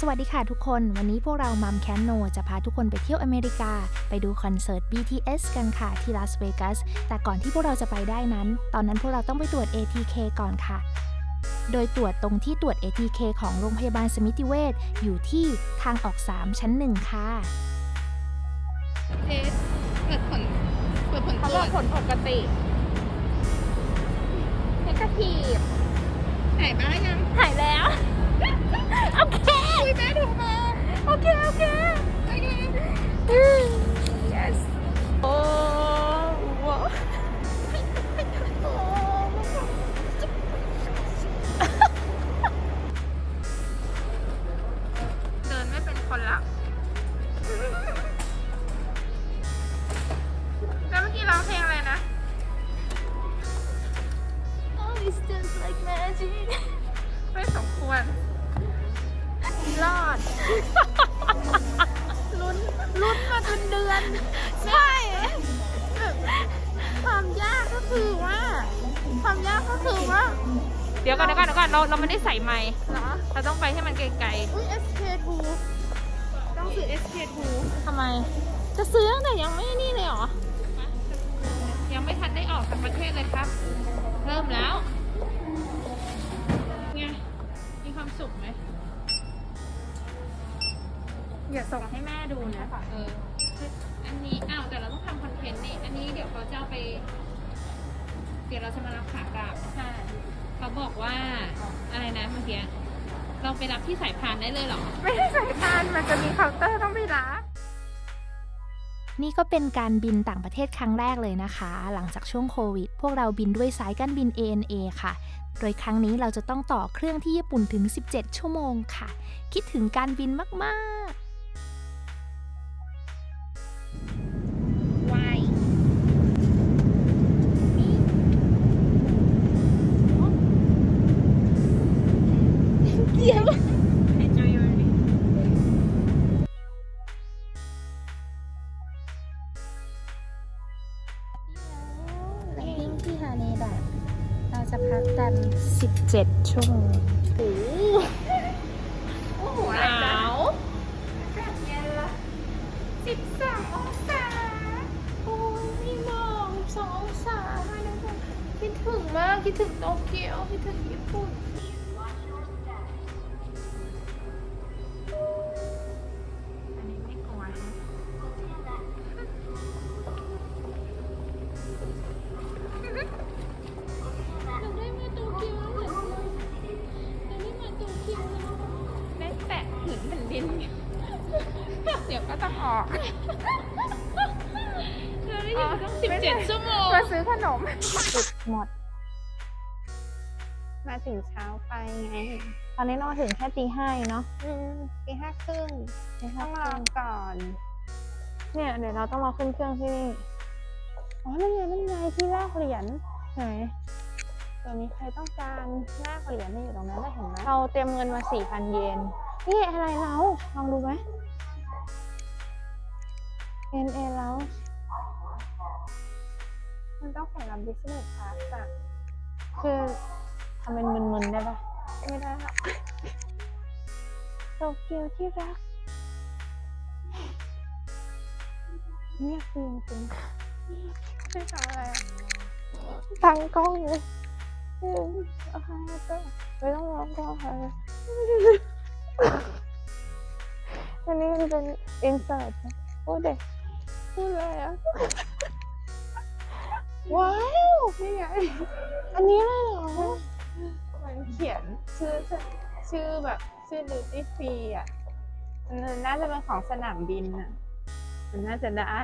สวัสดีค่ะทุกคน วันนี้พวกเรามัมแคนโนจะพาทุกคนไปเที่ยวอเมริกา ไปดูคอนเสิร์ต BTS กันค่ะที่ลาสเวกัส แต่ก่อนที่พวกเราจะไปได้นั้น ตอนนั้นพวกเราต้องไปตรวจ ATK ก่อนค่ะ โดยตรวจตรงที่ตรวจ ATK ของโรงพยาบาลสมิติเวชอยู่ที่ทางออก 3 ชั้น 1 ค่ะ เทสเปิดผลเปิดผลเขาตรบวอกจผลปกติเนกาทีฟหายบ้ายังหายแลุ้นลุ้นมาจนเดือน ใช่แบบความยากก็คือว่าความยากก็คือว่าเดี๋ยวก่อนเดี๋ยวก่อนเดี๋ยวก่อนเราเราไม่ได้ใส่ไมค์เหรอเราต้องไปให้มันไกลอุ้ย SK2 ต้องซื้อ SK2 ๆทำไม จะซื้อตั้งแต่ยังไม่นี่เลยเหรอ ยังไม่ทันได้ออกจากประเทศเลยครับ เริ่มแล้ว ไง มีความสุขไหม อย่าส่งให้แม่ดูนะ เออ อันนี้อ้าวแต่เราต้องทำคอนเทนต์นี่ อันนี้เดี๋ยวเขาจะเอาไป เดี๋ยวเราจะมารับขากลับ ใช่ เขาบอกว่าอะไรนะเมื่อกี้ เราไปรับที่สายพานได้เลยเหรอ ไม่ได้สายพานมันจะมีเคาน์เตอร์ต้องไปรับ นี่ก็เป็นการบินต่างประเทศครั้งแรกเลยนะคะ หลังจากช่วงโควิด พวกเราบินด้วยสายการบิน ANA ค่ะ โดยครั้งนี้เราจะต้องต่อเครื่องที่ญี่ปุ่นถึง 17 ชั่วโมงค่ะ คิดถึงการบินมาก ๆ 7 ชั่วโมงโอ้โหหนาวเย็นละสิบสององศา โอ้ยมีหมอกสององศาให้นะคนคิดถึงมาก คิดถึงโตเกียว คิดถึงญี่ปุ่น ต้องออกเราได้อยู่ตั้งสิบเจ็ดชั่วโมงมาซื้อขนมจุดหมด มาถึงเช้าไปไง ตอนนี้เราถึงแค่ตีห้าเองเนาะตีห้าครึ่งต้องรอก่อน เนี่ยเดี๋ยวเราต้องรอขึ้นเครื่องที่นี่ อ๋อ นั่นไงนั่นไงที่แลกเหรียญไหนเดี๋ยวมีใครต้องการแลกเหรียญนี่อยู่ตรงนั้นได้เห็นไหมเราเตรียมเงินมาสี่พันเยนนี่อะไรเราลองดูไหม NA แล้วมันต้องสำหรับ business class อะคือทำเป็นมึนๆได้ปะไม่ได้หรอกโตเกียวที่รักเงียบจริงๆไม่ทำอะไรอะตั้งกล้องเลยโอเอาให้ก็ไม่ต้องร้องก็เอาให้อันนี้มันเป็น insert นะพูดเด็ก พูดเลยอะว้าว นี่ไง อันนี้เลยเหรอ มันเขียนชื่อชื่อแบบ ชื่อ duty free อะมันน่าจะเป็นของสนามบินอะ มันน่าจะได้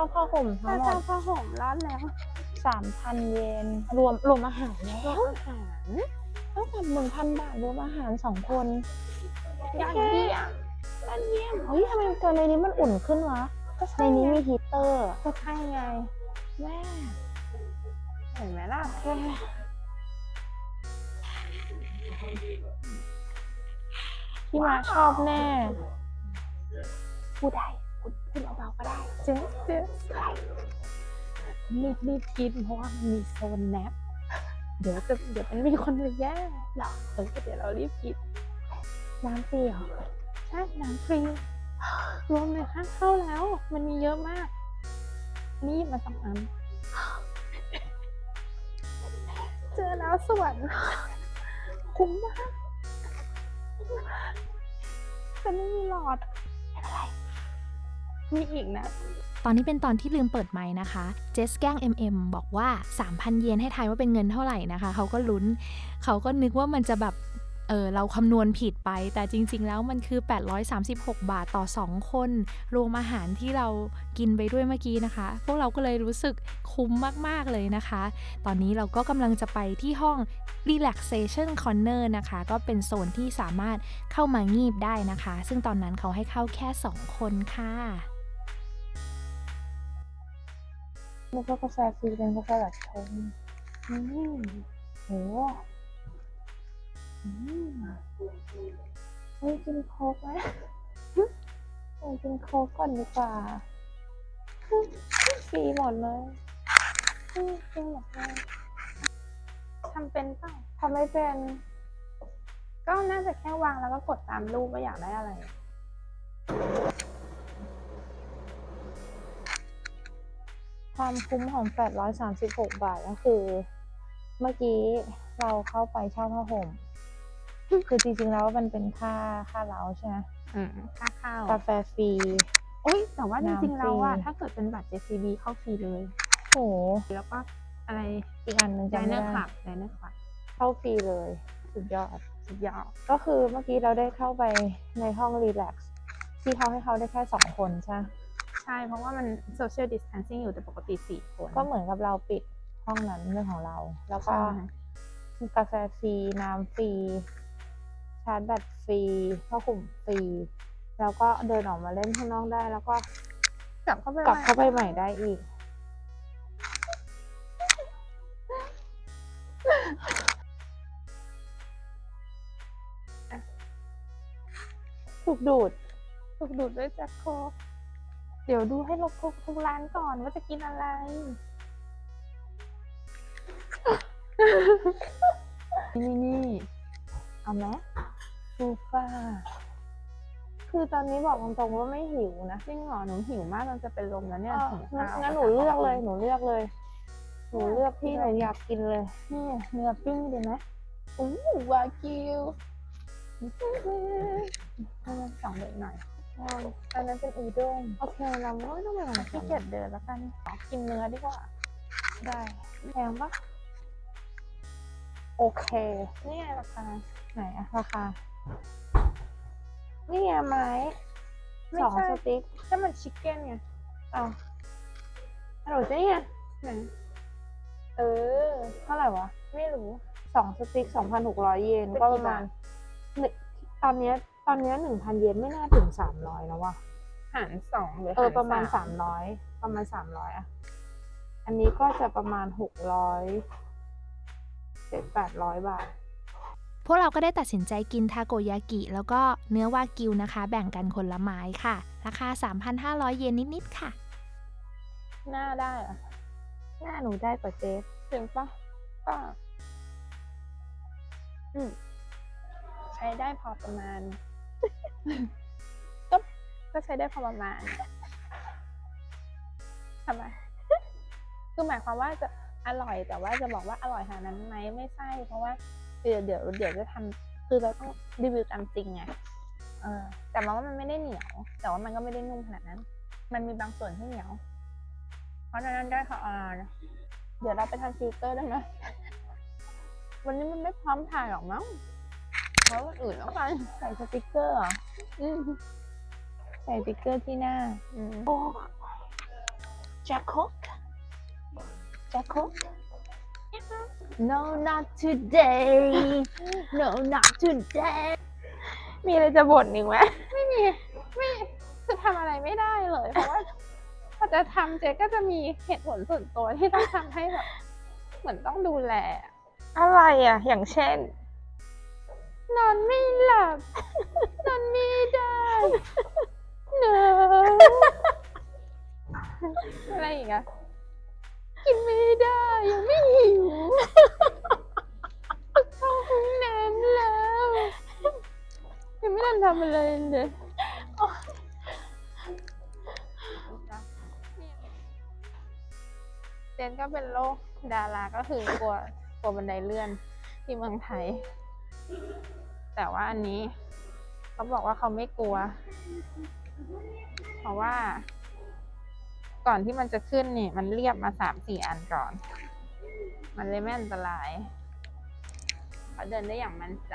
าเช่าผ้าห่มทั้ถ้างหมเช่าดผ้าห่มร้อนแล้วสามพันเยน รวมรวมอาหารแล้วอาหารเท่ากับหนึ่งพันบาทรวมอาหารสองคนอย่างเดียวยอดเยี่ยมเฮ้ยทำไมตัวในนี้มันอุ่นขึ้นวะ ก็ในใช่นี้ไงมีฮีตเตอร์ ก็ใช่ไง แม่เห็นไหมล่ะพี่มาชอบแน่ พูดได้ พูดพูดเบาๆก็ได้ เจ๊เจ๊รีบรีบกินเพราะว่ามันมีโซนแนปเดี๋ยวจะเดี๋ยวมันมีคนมาแย่งหรอเออเดี๋ยวเรารีบกินน้ำฟรีเหรอใช่น้ำฟรีรวมเลยค่าเข้าแล้ว มันมีเยอะมาก นี่มาสองอันเจอแล้วสวรรค์คุ้มมากแต่ไม่มีหลอดไม่เป็นไร มีอีกนะ ตอนนี้เป็นตอนที่ลืมเปิดไมค์นะคะ เจสแกล้ง MM บอกว่า 3,000 เยนให้ทายว่าเป็นเงินเท่าไหร่นะคะ เขาก็ลุ้น เขาก็นึกว่ามันจะแบบเออเราคำนวณผิดไป แต่จริง ๆ แล้วมันคือ 836 บาทต่อ 2 คน รวมอาหารที่เรากินไปด้วยเมื่อกี้นะคะ พวกเราก็เลยรู้สึกคุ้มมาก ๆ เลยนะคะ ตอนนี้เราก็กำลังจะไปที่ห้อง relaxation corner นะคะ ก็เป็นโซนที่สามารถเข้ามางีบได้นะคะ ซึ่งตอนนั้นเขาให้เข้าแค่ 2 คนค่ะ แล้วก็กาแฟฟรีเป็นกาแฟแบบชงอืมโหอืมเฮ้ยกินโค้กไหมเออกินโค้กก่อนดีกว่าฟรีหมดเลยฟรีหมดเลยทำเป็นเปล่าทำไม่เป็น ก็น่าจะแค่วางแล้วก็กดตามรูปว่าอยากได้อะไร ความคุ้มของ 836 บาทก็คือ เมื่อกี้เราเข้าไปเช่าผ้าห่ม คือจริงๆแล้วมันเป็นค่าค่าเล้าใช่ไหมอืมค่าข้าวกาแฟฟรีโอ้ยแต่ว่าจริงๆน้ำฟรีแล้วอะถ้าเกิดเป็นบัตร JCB เข้าฟรีเลยโหแล้วก็อะไรอีกอันหนึ่งไดจำไม่เนอร์คได้ลับไดเนอร์คลับเข้าฟรีเลย สุดยอด สุดยอด ก็คือเมื่อกี้เราได้เข้าไปในห้องรีแลกซ์ที่เขาให้เขาได้แค่สองคนใช่ไหม ใช่เพราะว่ามัน social distancing อยู่แต่ปกติสี่คน ก็เหมือนกับเราปิดห้องนั้นเรื่องของเรา แล้วก็ใช่มีกาแฟฟรีน้ำฟรีชาร์จแบตฟรีผ้าห่มฟรี แล้วก็เดินออกมาเล่นข้างนอกได้ แล้วก็กลับเข้าไปกลับเข้าไปใหม่ได้อีก ถูกดูด ถูกดูดด้วยแจ็คโคก เดี๋ยวดูให้ลบทุกทุกร้านก่อนว่าจะกินอะไร นี่นี่เอาไหมซูฟ้าคือตอนนี้บอกตรงๆว่าไม่หิวนะจริงเหรอหนูหิวมากจนจะเป็นลมแล้วเนี่ยเออหิวงั้นข้าวงั้นหนูเลือกเลยหนูเลือกเลย หนูเลือกที่หนูอยากกินเลยนี่เนื้อปิ้งดีไหมอู้วากิวให้มันสองเด็กหน่อย อันนั้นเป็นอูด้งโอเคเราไม่ต้องไปหาขี้ที่เกียจเดินแล้วกันขอกินเนื้อดีกว่า ได้แพงปะโอเค นี่ไงราคาไหนอะราคา นี่ไงไม้ไม่สองใช่สติ๊กถ้ามันชิคเก้นไงเอาฮัลโหลเจ๊เนี่ยไหนเออ เท่าไหร่วะ ไม่รู้สองสติ๊กสองพันหกร้อยเยนเป็นก็กี่ประมาณบาทหนึ่งตอนเนี้ยต อนเนี้หนึ่งพันเยนไม่น่าถึงสามร้อยแล้วว่ะหารสองหรือเออหประมาณสามร้อยประมาณสามร้อยอะอันนี้ก็จะประมาณหกร้อยเจ็ดแปดร้อยบาท พวกเราก็ได้ตัดสินใจกินทาโกยากิ แล้วก็เนื้อวากิวนะคะ แบ่งกันคนละไม้ค่ะ ราคา 3,500 เยนนิด ๆ ค่ะ หน้าได้เหรอะหน้าหนูได้กว่าเจฟถึงปะก็อืมใช้ได้พอประมาณ ก็ก็ใช้ได้พอประมาณทำไมคือหมายความว่าจะอร่อยแต่ว่าจะบอกว่าอร่อยขนาดนั้นไหมไม่ใช่เพราะว่าเดี๋ยวเดี๋ยวเดี๋ยวจะทำคือเราต้องรีวิวตามจริงไงเออแต่มาว่ามันไม่ได้เหนียว แต่ว่ามันก็ไม่ได้นุ่มขนาดนั้น มันมีบางส่วนที่เหนียว เพราะฉะนั้นได้ค่ะอ่าเดี๋ยวเราไปทำฟิลเตอร์ได้ไหมวันนี้มันไม่พร้อมถ่ายหรอกมั้ง เพราะวันอื่นแล้วกันใส่สติกเกอร์เหรออืมใส่สติกเกอร์ที่หน้าอืมโอ้แจ็คโคกแจ็คโคก No not today No not today มีอะไรจะบ่นอีกไหมไม่มีไม่คือทำอะไรไม่ได้เลย เพราะว่าพอจะทำเจ๊ก็จะมีเหตุผลส่วนตัวที่ต้องทำให้แบบเหมือนต้องดูแล อะไรอะ อย่างเช่น นอนไม่หลับ นอนไม่ได้เนอะอะไรอีกอะกินไม่ได้ ยังไม่หิวเข้าห้องน้ำแล้วยังไม่ทันทำอะไรเลยเจนก็เป็นโรคดาราก็คือกลัวกลัวบันไดเลื่อนที่เมืองไทย แต่ว่าอันนี้เขาบอกว่าเขาไม่กลัว เพราะว่า ก่อนที่มันจะขึ้นนี่ มันเรียบมาสามสี่อันก่อน มันเลยไม่อันตรายเขาเดินได้อย่างมั่นใจ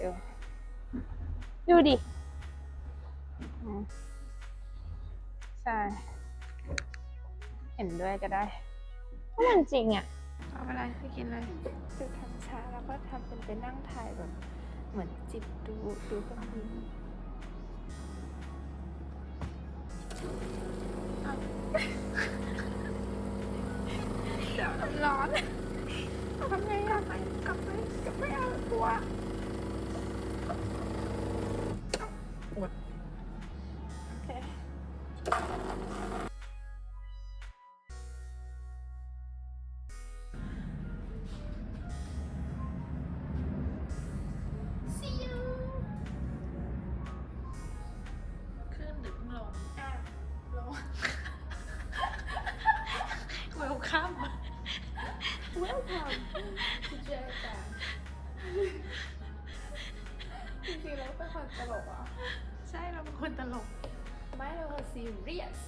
ดูดูดิใช่ เห็นด้วยก็ได้เพราะมันจริงอะ อาอะไรไปกินเลยคือทำช้าแล้วก็ทำเป็นไปนั่งถ่ายแบบ เหมือนจิบดูดูเครื่องบินอ้าวเดี๋ยวมันร้อนทำไงอะกลับไปกลับไปเอากลัว เจอกันจริงๆแล้วเป็นคนตลกอะ ใช่เราเป็นคนตลก ไม่เราเป็นซีเรียส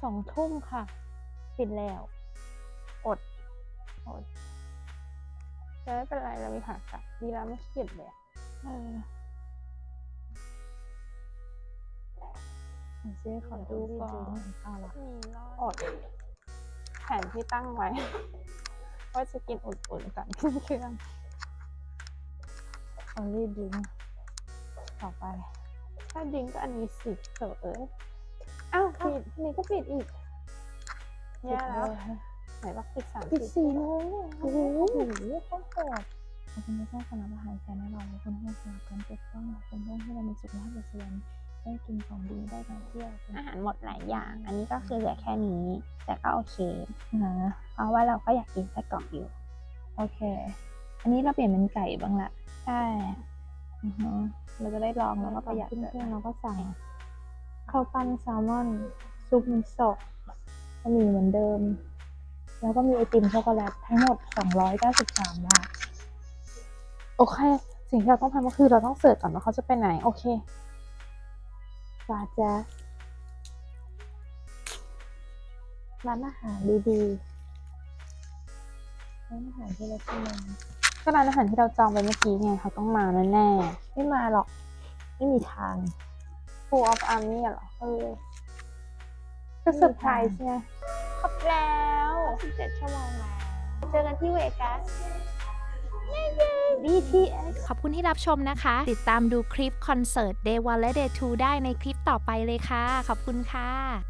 สองทุ่มค่ะ ปิดแล้ว อด อดแต่ไม่เป็นไรเรามีผักกลับดีแล้วไม่เครียดเลยอะ เออเจ๊ขอดูก่อนเอาละอดแผนที่ตั้งไว้ ว่าจะกินอุ่นๆก่อนขึ้นเครื่องเอารีบดิ้งต่อไป ถ้าดิ้งก็อันนี้สิเถอะเอ้ยอ้าวปิดอันนี้ก็ปิดอีกแย่แล้วไหนบอกปิดสามปิดสิบสี่โมงเนี่ยโอ้โหข้าวกอด ขอบคุณที่สร้างสำหรับอาหารแสนอร่อยคุณให้สำหรับการปกป้องคุณให้ให้เรามีสุขภาพดีเสียนได้กินของดีได้มาเที่ยวคุณอาหารหมดหลายอย่าง อันนี้ก็คือเหลือแค่นี้ แต่ก็โอเคนะเพราะว่าเราก็อยากกินไส้กรอกอยู่ โอเค อันนี้เราเปลี่ยนเป็นไก่บ้างละใช่อือฮะเราจะได้ลองแล้วก็ประหยัดขึ้นเครื่องเราก็สั่งข้าวปั้นแซลมอน ซุปมิโซะบะหมี่เหมือนเดิม แล้วก็มีไอติมช็อกโกแลตทั้งหมด 293บาท โอเค สิ่งที่เราต้องทำก็คือเราต้องเสิร์ชก่อนว่าเขาจะไปไหน โอเคฟาจ๊ะร้านอาหารดีๆร้านอาหารที่เราที่มาก็ร้านอาหารที่เราจองไปเมื่อกี้ไงเขาต้องมาแน่ไม่มาหรอก ไม่มีทางๆ Full of Army อะเหรอเออก็เซอร์ไพรส์ไงครบแล้ว17ชั่วโมงแล้ว เจอกันที่เวกัส BTS ขอบคุณที่รับชมนะคะ ติดตามดูคลิปคอนเสิร์ต Day 1 และ Day 2 ได้ในคลิปต่อไปเลยค่ะ ขอบคุณค่ะ